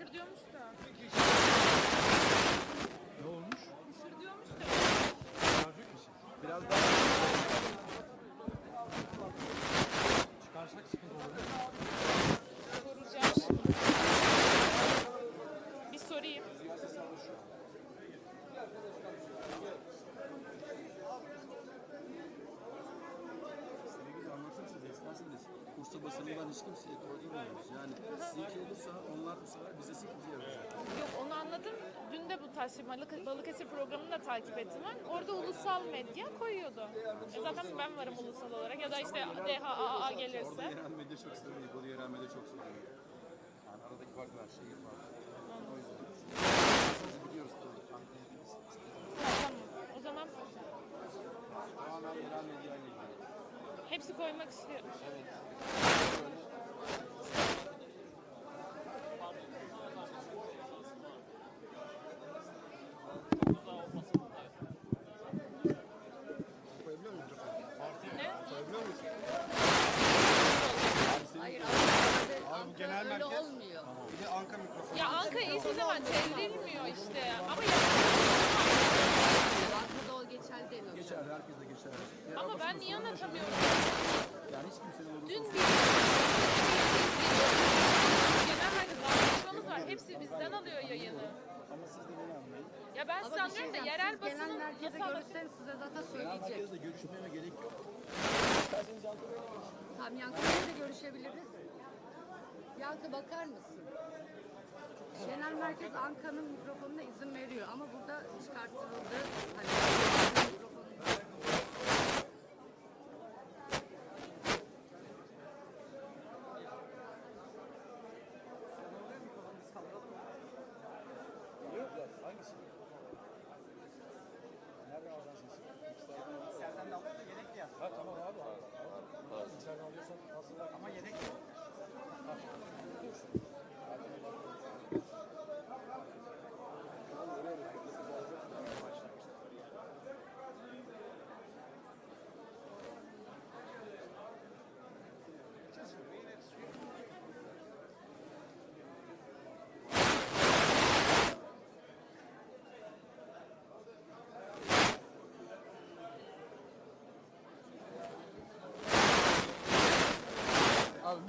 meşhur diyor musun? karşı Balıkesir programını da takip ettim ben. Orada ulusal medya koyuyordu. E zaten ben varım ulusal olarak ya da işte DHAA gelirse. Orada yerel medya çok sorun değil. Yerel medya çok sorun değil. Yani aradaki fark var, şehir farkı. O yüzden. Biz biliyoruz tabii. Tamam. O zaman tamamen yerel medyayla ilgili. hepsi koymak istiyorum. Evet. Tamam Yankı'yla da görüşebiliriz. Yankı bakar mısın? Genel Merkez Anka'nın mikrofonuna izin veriyor ama burada çıkartıldı. Hani...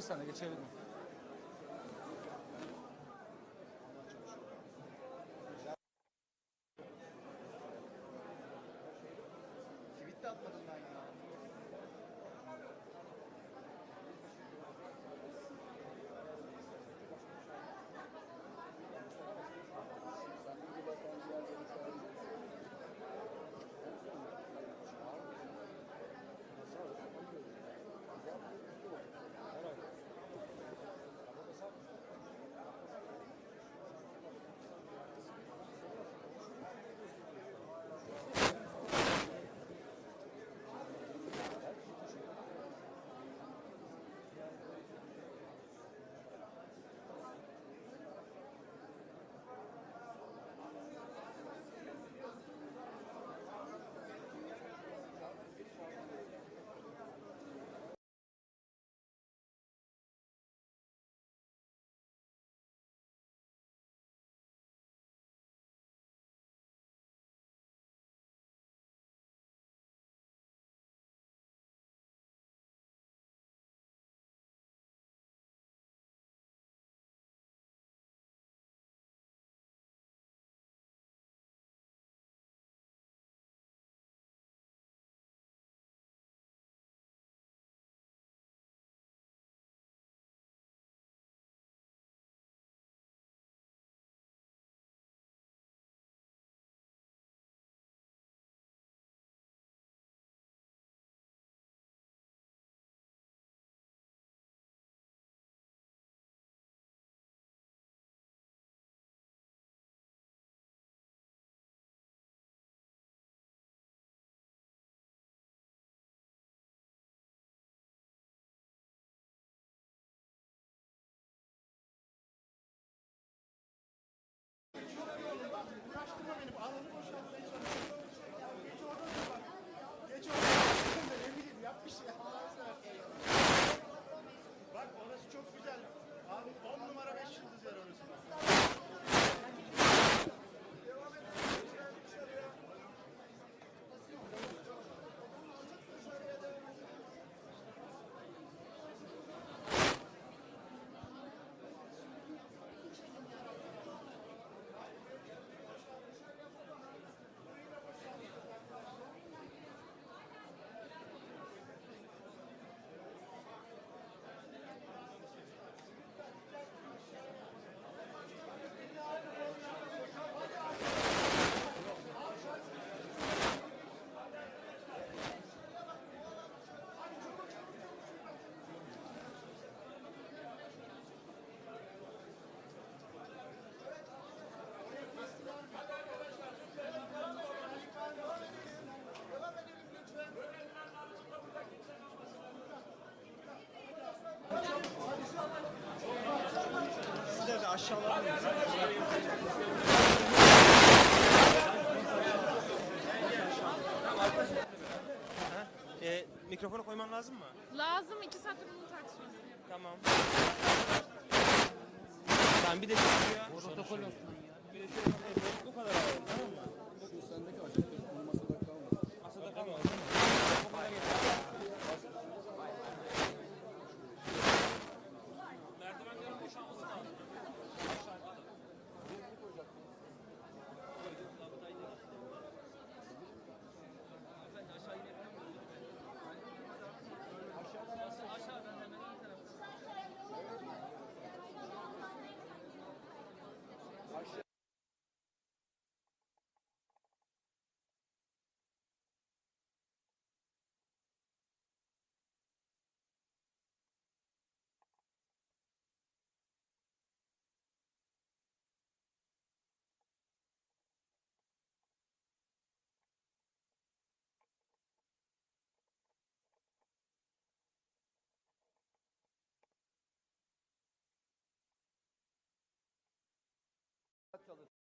bir sene geçerli? Ee, mikrofonu koyman lazım mı? Lazım iki saattir bunun tartışması. Tamam. Tamam bir de şu ya. Protokol olsun ya. Bir de şu evet, bu kadar alalım tamam mı? Şu sendeki açık bu masada kalmasın. Masada kalmaz değil mi? Bu kadar yeter.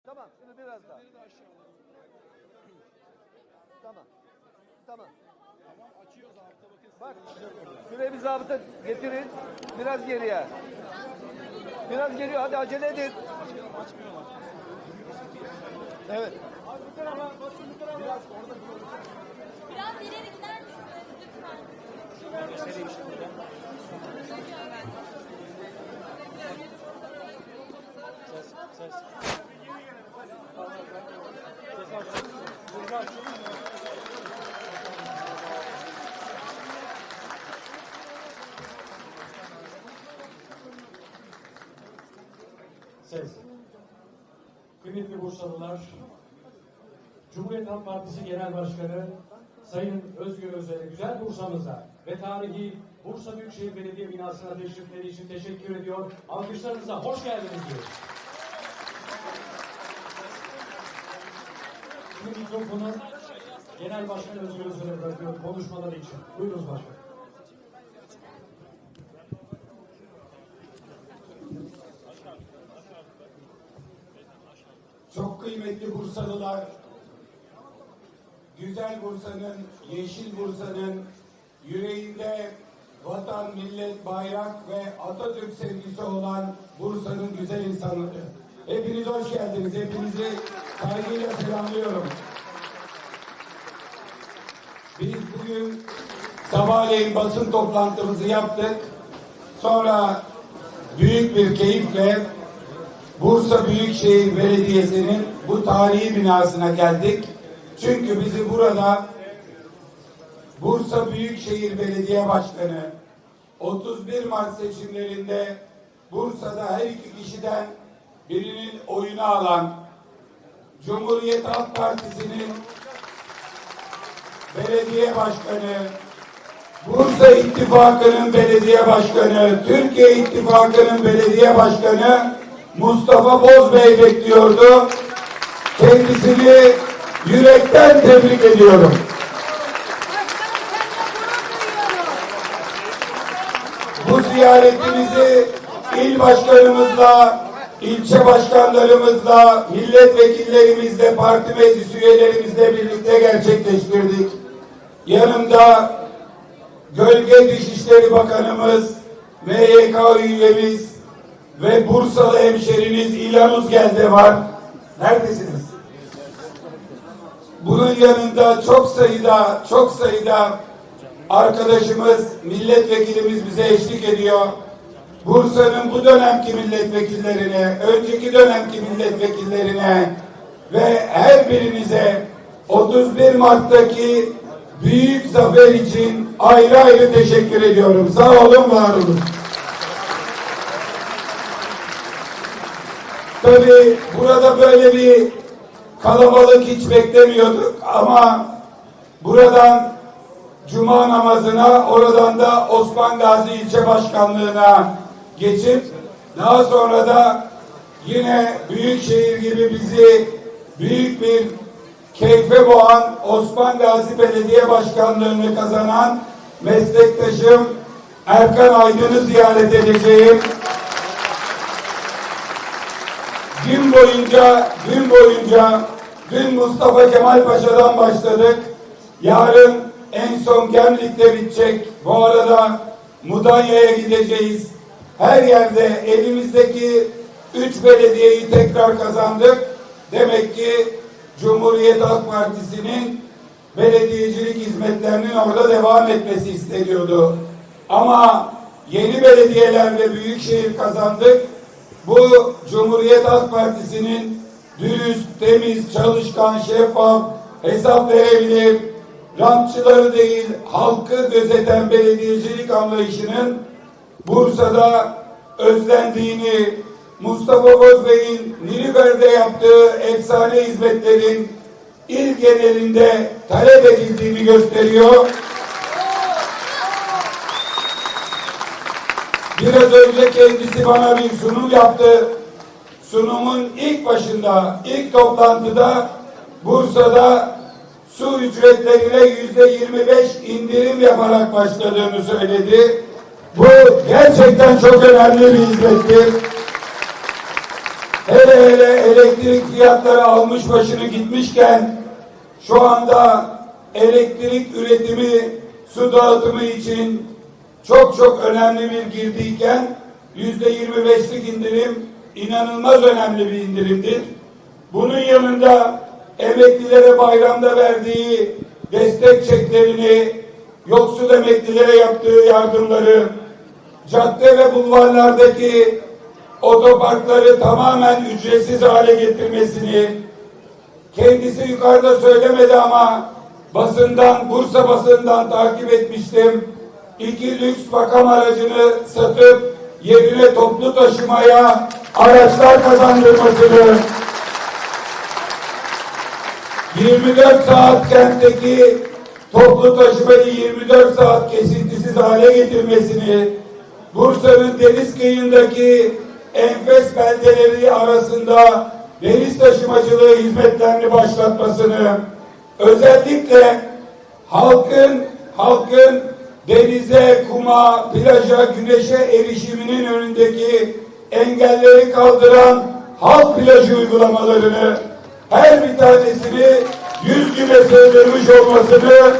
Tamam, şimdi biraz daha. Tamam. Tamam. Bak, şuraya bir zabıta getirin. Biraz geriye. Biraz geliyor, hadi acele edin. Evet. Biraz ileri gider misiniz lütfen? Ses. Kıymetli Bursalılar, Cumhuriyet Halk Partisi Genel Başkanı Sayın Özgür Özel'e güzel Bursa'mıza ve tarihi Bursa Büyükşehir Belediye binasına teşrifleri için teşekkür ediyor. Alkışlarınıza hoş geldiniz diyoruz. Şimdi mikrofonu Genel Başkan Özgür Özel'e bırakıyorum konuşmaları için. Buyurunuz başkanım. Çok kıymetli Bursalılar, güzel Bursa'nın, yeşil Bursa'nın yüreğinde vatan, millet, bayrak ve Atatürk sevgisi olan Bursa'nın güzel insanları. Hepiniz hoş geldiniz. Hepinizi saygıyla selamlıyorum. Biz bugün sabahleyin basın toplantımızı yaptık. Sonra büyük bir keyifle Bursa Büyükşehir Belediyesi'nin bu tarihi binasına geldik. Çünkü bizi burada Bursa Büyükşehir Belediye Başkanı 31 Mart seçimlerinde Bursa'da her iki kişiden birinin oyunu alan Cumhuriyet Halk Partisi'nin belediye başkanı, Bursa İttifakı'nın belediye başkanı, Türkiye İttifakı'nın belediye başkanı Mustafa Bozbey bekliyordu. Kendisini yürekten tebrik ediyorum. Bu ziyaretimizi il başkanımızla, ilçe başkanlarımızla, milletvekillerimizle, parti meclis üyelerimizle birlikte gerçekleştirdik. Yanımda Gölge Dışişleri Bakanımız, MYK üyemiz ve Bursalı hemşeriniz İlhan Uzgel'de var. Neredesiniz? Bunun yanında çok sayıda, çok sayıda arkadaşımız, milletvekilimiz bize eşlik ediyor. Bursa'nın bu dönemki milletvekillerine, önceki dönemki milletvekillerine ve her birinize 31 Mart'taki büyük zafer için ayrı ayrı teşekkür ediyorum. Sağ olun, var olun. Tabii burada böyle bir kalabalık hiç beklemiyorduk ama buradan Cuma namazına, oradan da Osman Gazi ilçe başkanlığına geçip daha sonra da yine Büyükşehir gibi bizi büyük bir keyfe boğan Osman Gazi Belediye Başkanlığını kazanan meslektaşım Erkan Aydın'ı ziyaret edeceğim. gün boyunca, gün boyunca dün Mustafa Kemal Paşa'dan başladık. Yarın en son Gemlik'te bitecek. Bu arada Mudanya'ya gideceğiz. Her yerde elimizdeki üç belediyeyi tekrar kazandık. Demek ki Cumhuriyet Halk Partisi'nin belediyecilik hizmetlerinin orada devam etmesi isteniyordu. Ama yeni belediyeler ve büyükşehir kazandık. Bu Cumhuriyet Halk Partisi'nin dürüst, temiz, çalışkan, şeffaf, hesap verebilir, rantçıları değil, halkı gözeten belediyecilik anlayışının Bursa'da özlendiğini, Mustafa Bozbey'in Nilüfer'de yaptığı efsane hizmetlerin il genelinde talep edildiğini gösteriyor. Biraz önce kendisi bana bir sunum yaptı. Sunumun ilk başında, ilk toplantıda Bursa'da su ücretlerine yüzde 25 indirim yaparak başladığını söyledi. Bu gerçekten çok önemli bir hizmettir. Hele hele elektrik fiyatları almış başını gitmişken şu anda elektrik üretimi, su dağıtımı için çok çok önemli bir girdiyken yüzde yirmi beşlik indirim inanılmaz önemli bir indirimdir. Bunun yanında emeklilere bayramda verdiği destek çeklerini, yoksul emeklilere yaptığı yardımları, cadde ve bulvarlardaki otoparkları tamamen ücretsiz hale getirmesini, kendisi yukarıda söylemedi ama basından, Bursa basından takip etmiştim. İki lüks makam aracını satıp yerine toplu taşımaya araçlar kazandırmasını, 24 saat kentteki toplu taşımayı 24 saat kesintisiz hale getirmesini, Bursa'nın deniz kıyındaki enfes beldeleri arasında deniz taşımacılığı hizmetlerini başlatmasını, özellikle halkın halkın denize, kuma, plaja, güneşe erişiminin önündeki engelleri kaldıran halk plajı uygulamalarını her bir tanesini yüz güne sığdırmış olmasını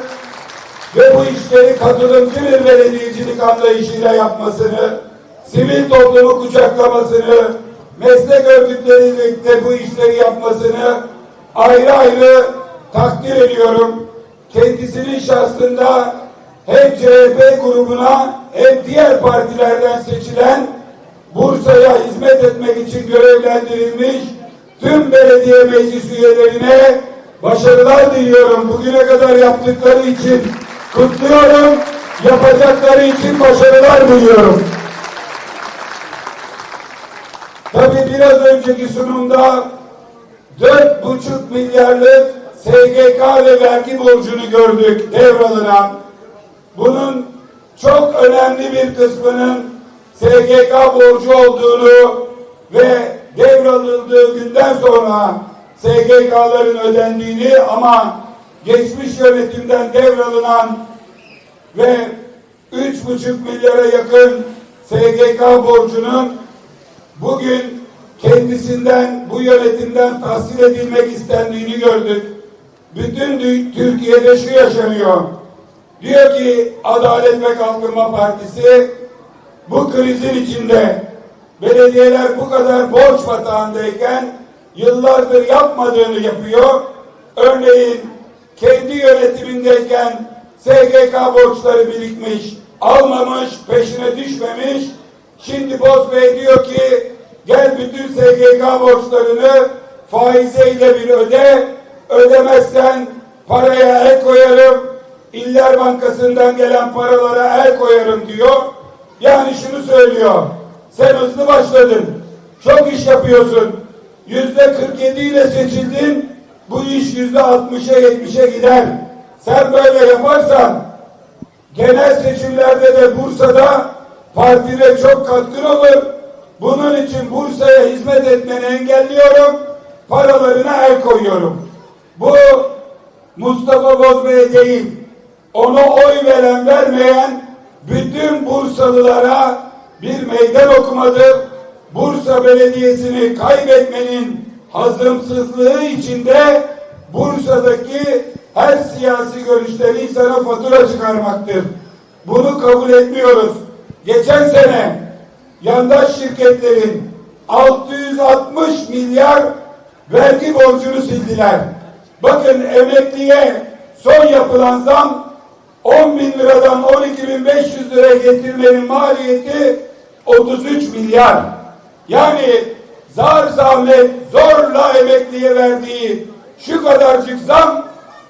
ve bu işleri katılımcı bir belediyecilik anlayışıyla yapmasını, sivil toplumu kucaklamasını, meslek örgütleriyle bu işleri yapmasını ayrı ayrı takdir ediyorum. Kendisinin şahsında hem CHP grubuna hem diğer partilerden seçilen Bursa'ya hizmet etmek için görevlendirilmiş tüm belediye meclis üyelerine başarılar diliyorum. Bugüne kadar yaptıkları için kutluyorum. Yapacakları için başarılar diliyorum. Tabii biraz önceki sunumda dört buçuk milyarlık SGK ve vergi borcunu gördük devralınan. Bunun çok önemli bir kısmının SGK borcu olduğunu ve devralındığı günden sonra SGK'ların ödendiğini ama geçmiş yönetimden devralınan ve üç buçuk milyara yakın SGK borcunun bugün kendisinden bu yönetimden tahsil edilmek istendiğini gördük. Bütün Türkiye'de şu yaşanıyor. Diyor ki Adalet ve Kalkınma Partisi bu krizin içinde belediyeler bu kadar borç batağındayken yıllardır yapmadığını yapıyor. Örneğin kendi yönetimindeyken SGK borçları birikmiş, almamış, peşine düşmemiş. Şimdi Bozbey diyor ki gel bütün SGK borçlarını faiziyle bir öde, ödemezsen paraya el koyarım, İller Bankası'ndan gelen paralara el koyarım diyor. Yani şunu söylüyor. Sen hızlı başladın. Çok iş yapıyorsun. Yüzde 47 ile seçildin. Bu iş yüzde 60'a 70'e gider. Sen böyle yaparsan genel seçimlerde de Bursa'da partine çok katkın olur. Bunun için Bursa'ya hizmet etmeni engelliyorum. Paralarına el koyuyorum. Bu Mustafa Bozbey'e değil, ona oy veren vermeyen bütün Bursalılara bir meydan okumadır. Bursa Belediyesi'ni kaybetmenin hazımsızlığı içinde Bursa'daki her siyasi görüşten insana fatura çıkarmaktır. Bunu kabul etmiyoruz. Geçen sene yandaş şirketlerin 660 milyar vergi borcunu sildiler. Bakın emekliye son yapılan zam 10 bin liradan 12 bin 500 liraya getirmenin maliyeti 33 milyar. Yani zar zahmet zorla emekliye verdiği şu kadarcık zam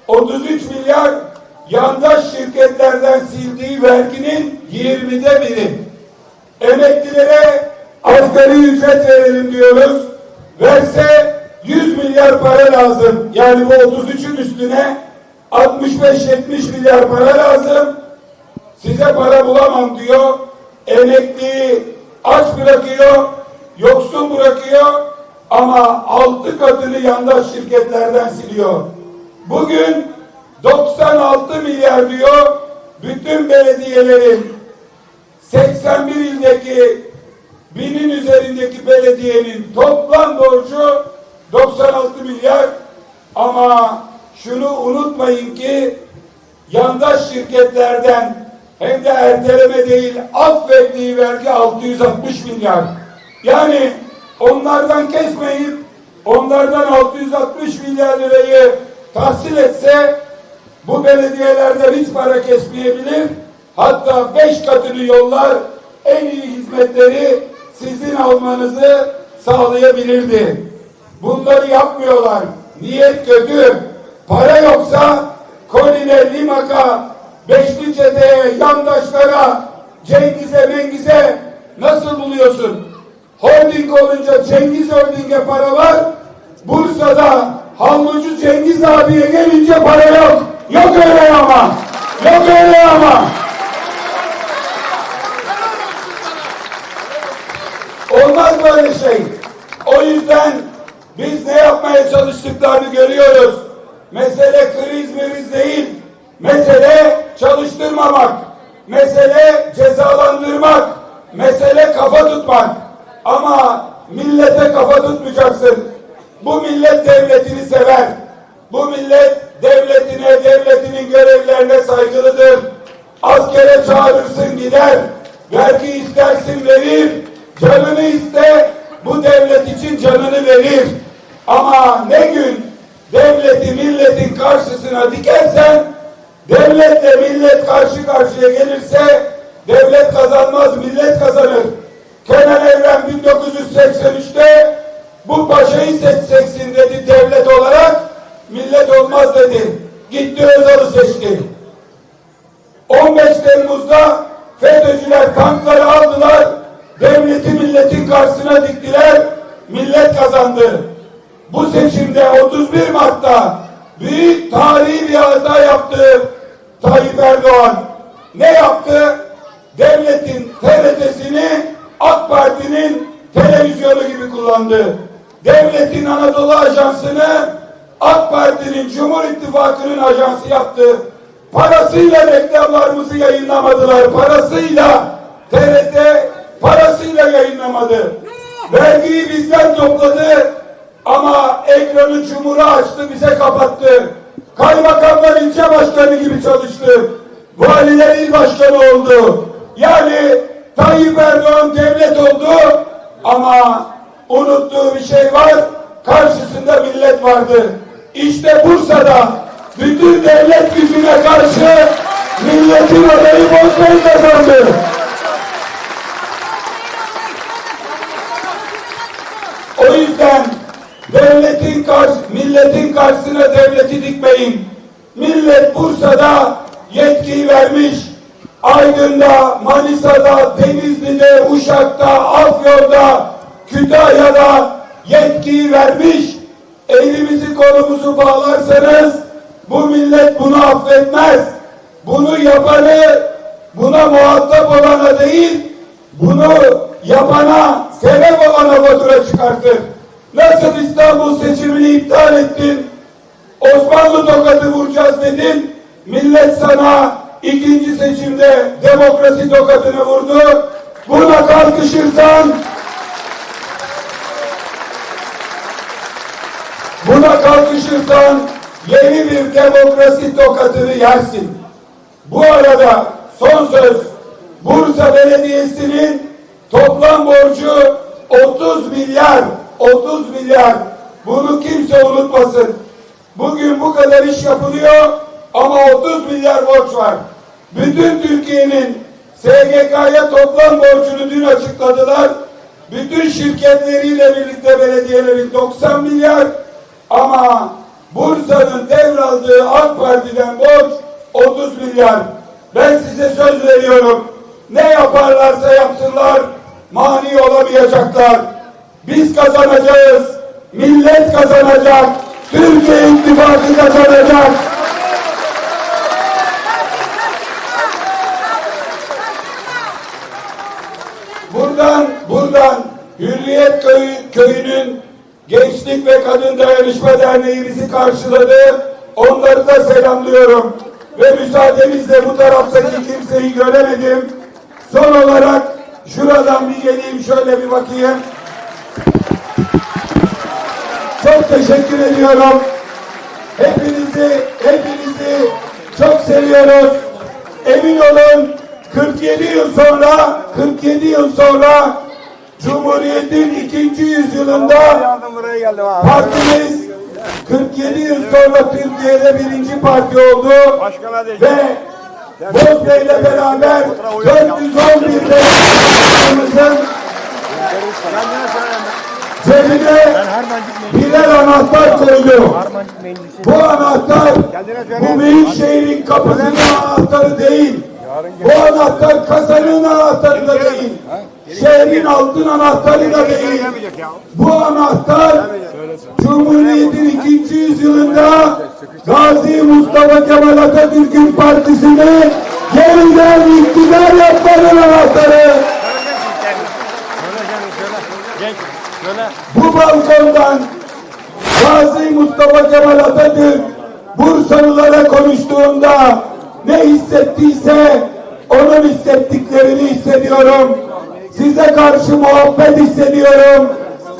33 milyar yandaş şirketlerden sildiği verginin 20'de biri. Emeklilere asgari ücret verelim diyoruz. Verse 100 milyar para lazım. Yani bu 33'ün üstüne 65-70 milyar para lazım. Size para bulamam diyor. Emekliyi aç bırakıyor, yoksul bırakıyor ama altı katını yandaş şirketlerden siliyor. Bugün 96 milyar diyor bütün belediyelerin 81 ildeki binin üzerindeki belediyenin toplam borcu 96 milyar ama şunu unutmayın ki yandaş şirketlerden hem de erteleme değil affettiği vergi 660 milyar. Yani onlardan kesmeyip onlardan 660 milyar lirayı tahsil etse bu belediyelerden hiç para kesmeyebilir. Hatta beş katını yollar en iyi hizmetleri sizin almanızı sağlayabilirdi. Bunları yapmıyorlar. Niyet kötü. Para yoksa Koline, Limak'a, Beşlice'de, yandaşlara, Cengiz'e, Mengiz'e nasıl buluyorsun? Holding olunca Cengiz Holding'e para var. Bursa'da havlucu Cengiz abiye gelince para yok. Yok öyle ama. Yok öyle ama. Olmaz böyle şey. O yüzden biz ne yapmaya çalıştıklarını görüyoruz. Mesele kriz meriz değil. Mesele çalıştırmamak. Mesele cezalandırmak. Mesele kafa tutmak. Ama millete kafa tutmayacaksın. Bu millet devletini sever. Bu millet devletine, devletinin görevlerine saygılıdır. Askere çağırırsın gider. Vergi istersin verir. Canını iste bu devlet için canını verir. Ama ne gün devleti milletin karşısına dikersen devletle millet karşı karşıya gelirse devlet kazanmaz millet kazanır. Kenan Evren 1983'te bu paşayı seçeceksin dedi devlet olarak millet olmaz dedi. Gitti Özal'ı seçti. 15 Temmuz'da FETÖ'cüler tankları aldılar, devleti milletin karşısına diktiler, millet kazandı. Bu seçimde 31 Mart'ta büyük tarihi bir hata yaptı Tayyip Erdoğan. Ne yaptı? Devletin TRT'sini AK Parti'nin televizyonu gibi kullandı. Devletin Anadolu Ajansı'nı AK Parti'nin Cumhur İttifakı'nın ajansı yaptı. Parasıyla reklamlarımızı yayınlamadılar. Parasıyla TRT parasıyla yayınlamadı. Vergiyi bizden topladı ama ekranı Cumhur'a açtı bize kapattı. Kaymakamlar ilçe başkanı gibi çalıştı. Valiler il başkanı oldu. Yani Tayyip Erdoğan devlet oldu ama unuttuğu bir şey var. Karşısında millet vardı. İşte Bursa'da bütün devlet gücüne karşı milletin adayı bozmayı kazandı. O yüzden devletin karşı, milletin karşısına devleti dikmeyin. Millet Bursa'da yetkiyi vermiş. Aydın'da, Manisa'da, Denizli'de, Uşak'ta, Afyon'da, Kütahya'da yetkiyi vermiş. Elimizi kolumuzu bağlarsanız bu millet bunu affetmez. Bunu yapanı buna muhatap olana değil, bunu yapana, sebep olana fatura çıkartır. Nasıl İstanbul seçimini iptal ettin? Osmanlı tokadı vuracağız dedin. Millet sana ikinci seçimde demokrasi tokatını vurdu. Buna kalkışırsan buna kalkışırsan yeni bir demokrasi tokatını yersin. Bu arada son söz Bursa Belediyesi'nin toplam borcu 30 milyar 30 milyar bunu kimse unutmasın. Bugün bu kadar iş yapılıyor ama 30 milyar borç var. Bütün Türkiye'nin SGK'ya toplam borcunu dün açıkladılar. Bütün şirketleriyle birlikte belediyelerin 90 milyar ama Bursa'nın devraldığı AK Parti'den borç 30 milyar. Ben size söz veriyorum. Ne yaparlarsa yapsınlar mani olamayacaklar. Biz kazanacağız. Millet kazanacak. Türkiye ittifakı kazanacak. Buradan, buradan Hürriyet Köyü, Köyü'nün Gençlik ve Kadın Dayanışma Derneği bizi karşıladı. Onları da selamlıyorum. Ve müsaadenizle bu taraftaki kimseyi göremedim. Son olarak şuradan bir geleyim şöyle bir bakayım. Çok teşekkür ediyorum. Hepinizi, hepinizi çok seviyoruz. Emin olun 47 yıl sonra, 47 yıl sonra Cumhuriyet'in ikinci yüzyılında partimiz 47 yıl sonra Türkiye'de birinci parti oldu ve Bozbey'le beraber 411 demokrasimizin Kendine söyle. cebine birer anahtar koydu. Bu anahtar bu büyük şehrin kapısının anahtarı değil. Bu anahtar kasanın anahtarı da değil. Şehrin altın anahtarı da değil. Bu anahtar Cumhuriyet'in ikinci yüzyılında Gazi Mustafa Kemal Atatürk'ün partisini yeniden iktidar yapmanın anahtarı. Bu balkondan Gazi Mustafa Kemal Atatürk Bursalılara konuştuğunda ne hissettiyse onun hissettiklerini hissediyorum. Size karşı muhabbet hissediyorum.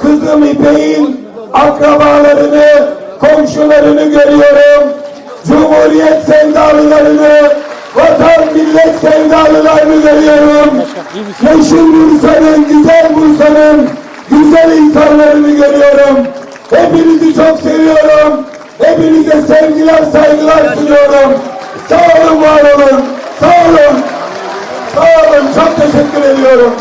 Kızım İpek'in akrabalarını, komşularını görüyorum. Cumhuriyet sevdalılarını, vatan millet sevdalılarını görüyorum. Yeşil Bursa'nın, güzel Bursa'nın güzel insanlarını görüyorum. Hepinizi çok seviyorum. Hepinize sevgiler, saygılar sunuyorum. Sağ olun, var olun. Sağ olun. Sağ olun. Çok teşekkür ediyorum.